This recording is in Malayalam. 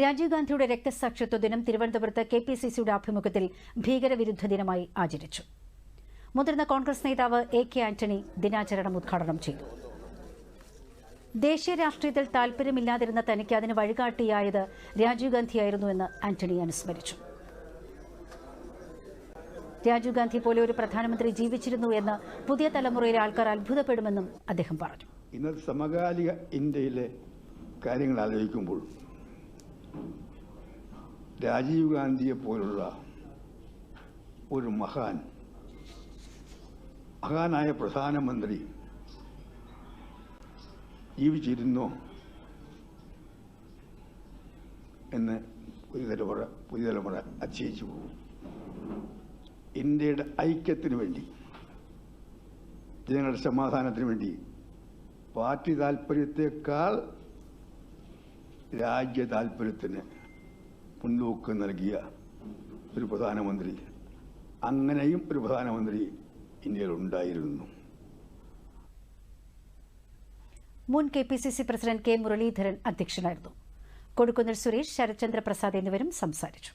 രാജീവ് ഗാന്ധിയുടെ രക്തസാക്ഷിത്വ ദിനം തിരുവനന്തപുരത്ത് കെ പി സി സിയുടെ ആഭിമുഖ്യത്തിൽ ഭീകരവിരുദ്ധ ദിനമായി ആചരിച്ചു. മുതിർന്ന കോൺഗ്രസ് നേതാവ് എ കെ ആന്റണി ദിനാചരണം ഉദ്ഘാടനം ചെയ്തു. ദേശീയ രാഷ്ട്രീയത്തിൽ താൽപര്യമില്ലാതിരുന്ന തനിക്ക് അതിന് വഴികാട്ടിയായത് രാജീവ് ഗാന്ധിയായിരുന്നുവെന്ന് ആന്റണി അനുസ്മരിച്ചു. രാജീവ് ഗാന്ധി പോലെ ഒരു പ്രധാനമന്ത്രി ജീവിച്ചിരുന്നു എന്ന് പുതിയ തലമുറയിലെ ആൾക്കാർ അത്ഭുതപ്പെടുമെന്നും അദ്ദേഹം പറഞ്ഞു. ഇന്നത്തെ സമകാലിക ഇന്ത്യയിലെ കാര്യങ്ങൾ ആലോചിക്കുമ്പോൾ രാജീവ് ഗാന്ധിയെ പോലുള്ള ഒരു മഹാൻ മഹാനായ പ്രധാനമന്ത്രി ജീവിച്ചിരുന്നോ എന്ന് പുതിയ തലമുറ പുതിയ തലമുറ അതിശയിച്ചു പോകും. ഇന്ത്യയുടെ ഐക്യത്തിന് വേണ്ടി ജനങ്ങളുടെ സമാധാനത്തിന് വേണ്ടി പാർട്ടി താല്പര്യത്തെക്കാൾ രാജ്യ താല്പര്യത്തിന് മുൻതൂക്കം നൽകിയ ഒരു പ്രധാനമന്ത്രി അങ്ങനെയും ഒരു പ്രധാനമന്ത്രി ഇന്ത്യയിൽ ഉണ്ടായിരുന്നു. മുൻ K P C C president K Muraleedharan അധ്യക്ഷനായിരുന്നു. കൊടുക്കുന്നിൽ സുരേഷ് ശരത്ചന്ദ്ര പ്രസാദ് എന്നിവരും സംസാരിച്ചു.